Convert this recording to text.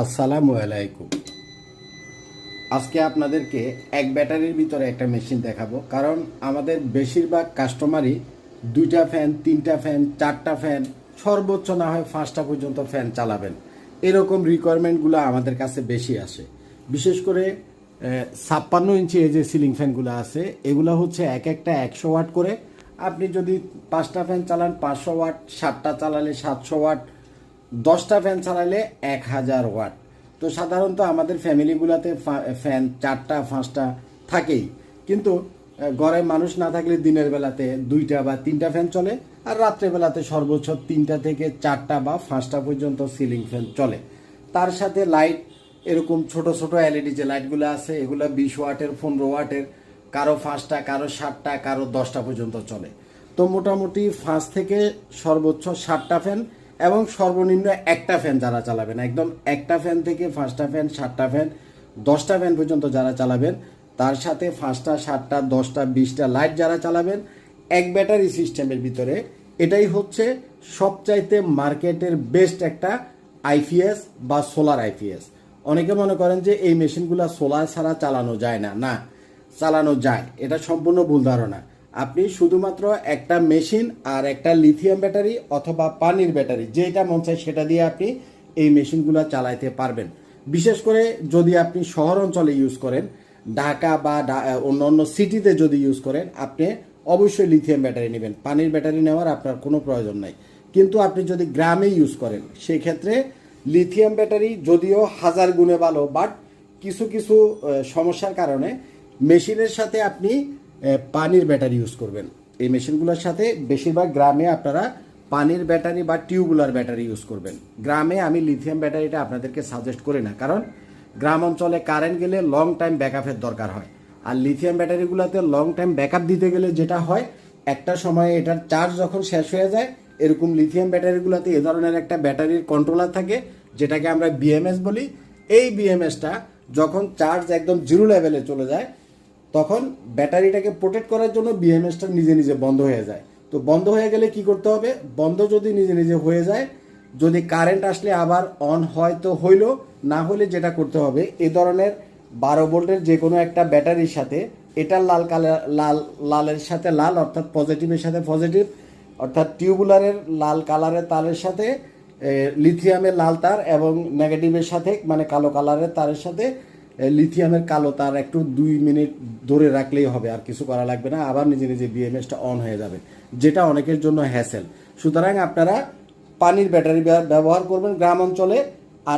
আসসালামু আলাইকুম। আজকে আপনাদেরকে এক ব্যাটারির ভিতরে একটা মেশিন দেখাবো, কারণ আমাদের বেশিরভাগ কাস্টমারই দুইটা ফ্যান, তিনটা ফ্যান, চারটা ফ্যান, সর্বোচ্চ না হয় পাঁচটা পর্যন্ত ফ্যান চালাবেন। এরকম রিকোয়ারমেন্টগুলো আমাদের কাছে বেশি আসে। বিশেষ করে ছাপ্পান্ন ইঞ্চি এই যে সিলিং ফ্যানগুলো আছে, এগুলো হচ্ছে এক একটা একশো ওয়াট করে। আপনি যদি পাঁচটা ফ্যান চালান, পাঁচশো ওয়াট, সাতটা চালালে সাতশো ওয়াট দশটা ফ্যান চালালে এক হাজার ওয়াট তো সাধারণত আমাদের ফ্যামিলিগুলোতে ফ্যান চারটা, পাঁচটা থাকেই। কিন্তু ঘরে মানুষ না থাকলে দিনের বেলাতে দুইটা বা তিনটা ফ্যান চলে, আর রাত্রে বেলাতে সর্বোচ্চ তিনটা থেকে চারটা বা পাঁচটা পর্যন্ত সিলিং ফ্যান চলে। তার সাথে লাইট এরকম ছোট ছোট এলইডি যে লাইটগুলো আছে, এগুলো বিশ ওয়াটের, পনেরো ওয়াটের, কারও পাঁচটা, কারও সাতটা, কারও দশটা পর্যন্ত চলে। তো মোটামুটি পাঁচ থেকে সর্বোচ্চ সাতটা ফ্যান এবং সর্বনিম্ন একটা ফ্যান যারা চালাবেন। একদম একটা ফ্যান থেকে পাঁচটা ফ্যান সাতটা ফ্যান দশটা ফ্যান পর্যন্ত যারা চালাবেন, তার সাথে পাঁচটা, সাতটা, দশটা, বিশটা লাইট যারা চালাবেন, এক ব্যাটারি সিস্টেমের ভিতরে। এটাই হচ্ছে সবচাইতে মার্কেটের বেস্ট একটা আইপিএস বা সোলার আইপিএস অনেকে মনে করেন যে এই মেশিনগুলো সোলার ছাড়া চালানো যায় না। না, চালানো যায়। এটা সম্পূর্ণ ভুল ধারণা। আপনি শুধুমাত্র একটা মেশিন আর একটা লিথিয়াম ব্যাটারি অথবা পানির ব্যাটারি যেটা মন চায় সেটা দিয়ে আপনি এই মেশিনগুলো চালাইতে পারবেন। বিশেষ করে যদি আপনি শহর অঞ্চলে ইউজ করেন, ঢাকা বা অন্য অন্য সিটিতে যদি ইউজ করেন, আপনি অবশ্যই লিথিয়াম ব্যাটারি নেবেন। পানির ব্যাটারি নেওয়ার আপনার কোনো প্রয়োজন নাই। কিন্তু আপনি যদি গ্রামে ইউজ করেন, সেক্ষেত্রে লিথিয়াম ব্যাটারি যদিও হাজার গুণে ভালো বাট কিছু কিছু সমস্যার কারণে মেশিনের সাথে আপনি পানির ব্যাটারি ইউজ করবেন। এই মেশিনগুলোর সাথে বেশিরভাগ গ্রামে আপনারা পানির ব্যাটারি বা টিউবুলার ব্যাটারি ইউজ করবেন। গ্রামে আমি লিথিয়াম ব্যাটারিটা আপনাদেরকে সাজেস্ট করি না, কারণ গ্রাম অঞ্চলে কারেন্ট গেলে লং টাইম ব্যাকআপের দরকার হয়। আর লিথিয়াম ব্যাটারিগুলোতে লং টাইম ব্যাকআপ দিতে গেলে যেটা হয়, একটা সময়ে এটার চার্জ যখন শেষ হয়ে যায়, এরকম লিথিয়াম ব্যাটারিগুলোতে এ ধরনের একটা ব্যাটারির কন্ট্রোলার থাকে, যেটাকে আমরা বিএমএস বলি। এই বিএমএসটা যখন চার্জ একদম জিরো লেভেলে চলে যায় তখন ব্যাটারিটাকে প্রোটেক্ট করার জন্য বিএমএসটা নিজে নিজে বন্ধ হয়ে যায়। তো বন্ধ হয়ে গেলে কি করতে হবে? বন্ধ যদি নিজে নিজে হয়ে যায়, যদি কারেন্ট আসলে আবার অন হয় তো হইল, না হলে যেটা করতে হবে, এ ধরনের বারো ভোল্টের যে কোনো একটা ব্যাটারির সাথে এটার লাল কালার, লাল, লালের সাথে লাল, অর্থাৎ পজিটিভের সাথে পজিটিভ অর্থাৎ টিউবুলারের লাল কালারের তারের সাথে লিথিয়ামের লাল তার এবং নেগেটিভের সাথে মানে কালো কালারের তারের সাথে লিথিয়ামের কালো তার একটু দুই মিনিট ধরে রাখলেই হবে, আর কিছু করা লাগবে না, আবার নিজে নিজে বিএমএসটা অন হয়ে যাবে, যেটা অনেকের জন্য হ্যাসেল সুতরাং আপনারা পানির ব্যাটারি ব্যবহার করবেন গ্রাম অঞ্চলে